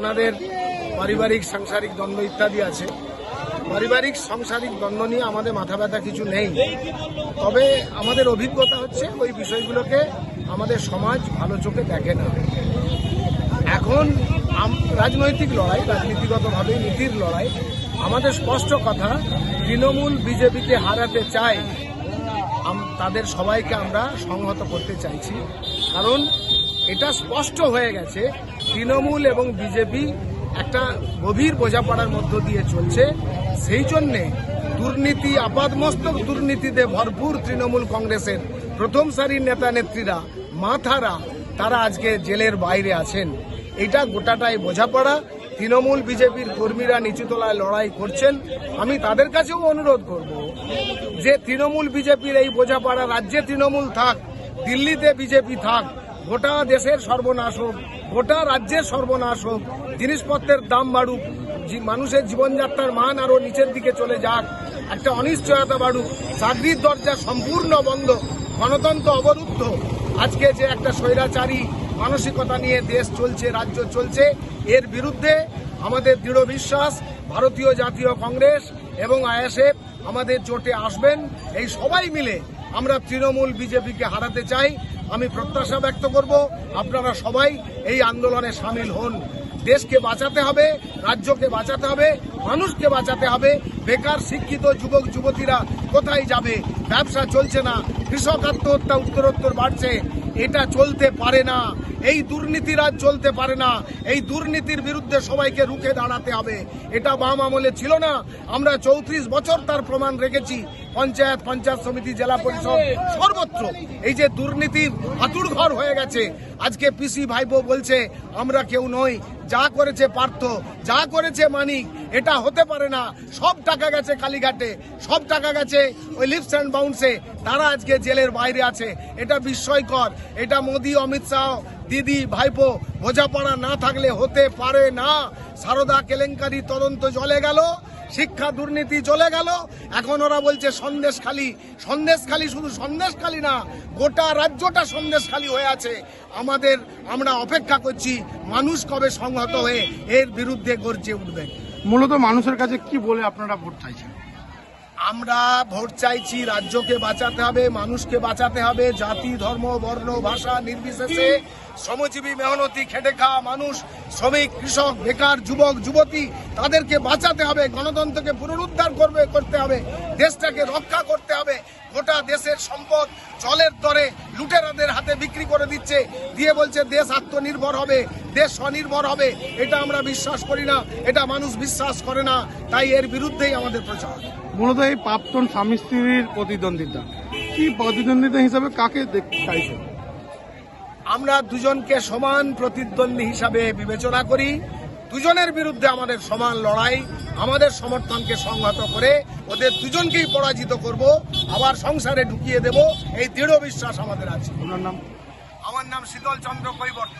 ওনাদের পারিবারিক, সাংসারিক দ্বন্দ্ব ইত্যাদি আছে। পারিবারিক, সাংসারিক দ্বন্দ্ব নিয়ে আমাদের মাথা ব্যথা কিছু নেই। তবে আমাদের অভিজ্ঞতা হচ্ছে ওই বিষয়গুলোকে আমাদের সমাজ ভালো চোখে দেখে না। এখন রাজনৈতিক লড়াই, রাজনীতিগতভাবে নীতির লড়াই, আমাদের স্পষ্ট কথা, তৃণমূল বিজেপিকে হারাতে আম- তাদের সবাইকে আমরা সংহত করতে চাইছি। কারণ এটা স্পষ্ট হয়ে গেছে, তৃণমূল এবং বিজেপি একটা গভীর বোঝাপড়ার মধ্য দিয়ে চলছে। সেই জন্যে দুর্নীতি, আপাদমস্তক দুর্নীতিতে ভরপুর তৃণমূল কংগ্রেসের প্রথম সারির নেতা নেত্রীরা, মাথারা, তারা আজকে জেলের বাইরে আছেন। এটা গোটাটাই বোঝাপড়া। তৃণমূল বিজেপির কর্মীরা নিচুতলায় লড়াই করছেন। আমি তাদের কাছেও অনুরোধ করব যে তৃণমূল বিজেপির এই বোঝাপড়া, রাজ্যে তৃণমূল থাক, দিল্লিতে বিজেপি থাক গোটা দেশের সর্বনাশ হোক, গোটা রাজ্যের সর্বনাশ হোক, জিনিসপত্রের দাম বাড়ুক মানুষের জীবনযাত্রার মান আরও নিচের দিকে চলে যাক, একটা অনিশ্চয়তা বাড়ুক, চাকরির দরজা সম্পূর্ণ বন্ধ, গণতন্ত্র অবরুদ্ধ। আজকে যে একটা স্বৈরাচারী মানসিকতা নিয়ে দেশ চলছে, রাজ্য চলছে, এর বিরুদ্ধে আমাদের দৃঢ় বিশ্বাস, ভারতীয় জাতীয় কংগ্রেস এবং আইএসএফ আমাদের জোটে আসবেন। এই সবাই মিলে আমরা তৃণমূল বিজেপিকে হারাতে চাই আমি প্রত্যাশা ব্যক্ত করব আপনারা সবাই এই আন্দোলনে সামিল হন। দেশকে বাঁচাতে হবে, রাজ্যকে বাঁচাতে হবে, মানুষকে বাঁচাতে হবে। বেকার, শিক্ষিত যুবক, যুবতীরা কোথায় যাবে? ব্যবসা চলছে না, কৃষক আত্মহত্যা উত্তরোত্তর বাড়ছে। এটা চলতে পারে না, এই দুর্নীতিরাজ চলতে পারে না। এই দুর্নীতির বিরুদ্ধে সবাইকে রুখে দাঁড়াতে হবে। এটা বাম আমলে ছিল না, আমরা চৌত্রিশ বছর তার প্রমাণ রেখেছি। পঞ্চায়েত পঞ্চায়েত সমিতি, জেলা পরিষদ, সর্বত্র। এই যে দুর্নীতির হাতুড় ঘর হয়ে গেছে। আজকে পিসি ভাইপো বলছে, আমরা কেউ নই। যা করেছে পার্থ, যা করেছে মানিক, এটা হতে পারে না। সব টাকা গেছে কালীঘাটে, সব টাকা গেছে ওই লিপস অ্যান্ড বাউন্সে তারা আজকে জেলের বাইরে আছে। এটা বিস্ময়কর। এটা মোদি, অমিত শাহ, দিদি, ভাইপো বোঝাপড়া না থাকলে হতে পারে না। সারদা কেলেঙ্কারি তদন্ত চলে গেল। শিক্ষা দুর্নীতি চলে গেল। এখন ওরা বলছে সন্দেশখালি সন্দেশখালি শুধু সন্দেশখালি না, গোটা রাজ্যটা সন্দেশখালি হয়ে আছে। আমাদের আমরা অপেক্ষা করছি মানুষ কবে সংহত হয়ে এর বিরুদ্ধে গর্জে উঠবে। মূলত মানুষের কাছে কি বলে আপনারা ভোট চাইছেন? আমরা ভোট চাইছি রাজ্যকে বাঁচাতে হবে, মানুষকে বাঁচাতে হবে, জাতি, ধর্ম, বর্ণ, ভাষা নির্বিশেষে। শ্রমজীবী, মেহনতি খেটে খাওয়া মানুষ, শ্রমিক, কৃষক, বেকার, যুবক, যুবতী, তাদেরকে বাঁচাতে হবে, গণতন্ত্রকে পুনরুদ্ধার করবে, করতে হবে, দেশটাকে রক্ষা করতে হবে। গোটা দেশের সম্পদ জলের দরে লুটেরাদের হাতে বিক্রি করে দিচ্ছে। দিয়ে বলছে, দেশ আত্মনির্ভর হবে, দেশ স্বনির্ভর হবে। এটা আমরা বিশ্বাস করি না, এটা মানুষ বিশ্বাস করে না। তাই এর বিরুদ্ধেই আমাদের প্রচার। মূলত এই প্রাক্তন স্বামী স্ত্রীর প্রতিদ্বন্দ্বিতা। কি প্রতিদ্বন্দ্বিতা হিসাবে কাকে দেখতে চাইছেন? আমরা দুজনকে সমান প্রতিদ্বন্দ্বী হিসাবে বিবেচনা করি। দুজনের বিরুদ্ধে আমাদের সমান লড়াই আমাদের সমর্থনকে সংহত করে ওদের দুজনকেই পরাজিত করব আবার সংসারে ঢুকিয়ে দেব এই দৃঢ় বিশ্বাস আমাদের আছে। ওনার নাম? আমার নাম শীতল চন্দ্র কৈবর্ত।